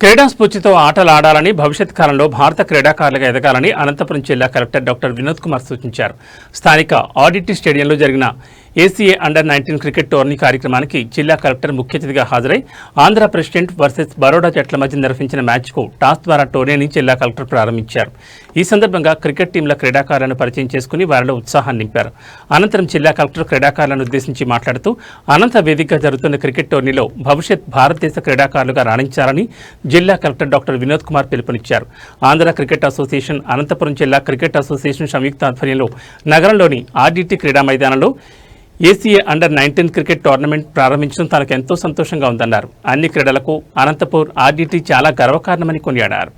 క్రీడా స్ఫూర్తితో ఆటలు ఆడాలని భవిష్యత్ కాలంలో భారత క్రీడాకారులుగా ఎదగాలని అనంతపురం జిల్లా కలెక్టర్ డాక్టర్ వినోద్ కుమార్ సూచించారు. స్థానిక ఆడిటీ స్టేడియంలో జరిగిన ACA under nineteen cricket tourney కార్యక్రమానికి జిల్లా కలెక్టర్ ముఖ్య అతిథిగా హాజరై ఆంధ్ర ప్రెసిడెంట్ వర్సెస్ బరోడా జట్ల మధ్య నిర్వహించిన మ్యాచ్కు టాస్ ద్వారా టోర్నీని జిల్లా కలెక్టర్ ప్రారంభించారు. ఈ సందర్భంగా క్రికెట్ టీంల క్రీడాకారులను పరిచయం చేసుకుని వారిలో ఉత్సాహాన్ని నింపారు. అనంతరం జిల్లా కలెక్టర్ క్రీడాకారులను ఉద్దేశించి మాట్లాడుతూ అనంత వేదికగా జరుగుతున్న క్రికెట్ టోర్నీలో భవిష్యత్ భారతదేశ క్రీడాకారులుగా రాణించాలని జిల్లా కలెక్టర్ డాక్టర్ వినోద్ కుమార్ పిలుపునిచ్చారు. ఆంధ్ర క్రికెట్ అసోసియేషన్ అనంతపురం జిల్లా క్రికెట్ అసోసియేషన్ సంయుక్త ఆధ్వర్యంలో నగరంలోని ఆర్డీటీ క్రీడా మైదానంలో ACA under nineteen cricket tournament ప్రారంభించడం తనకు ఎంతో సంతోషంగా ఉందన్నారు. అన్ని క్రీడలకు అనంతపూర్ ఆర్డీటీ చాలా గర్వకారణమని కొనియాడారు.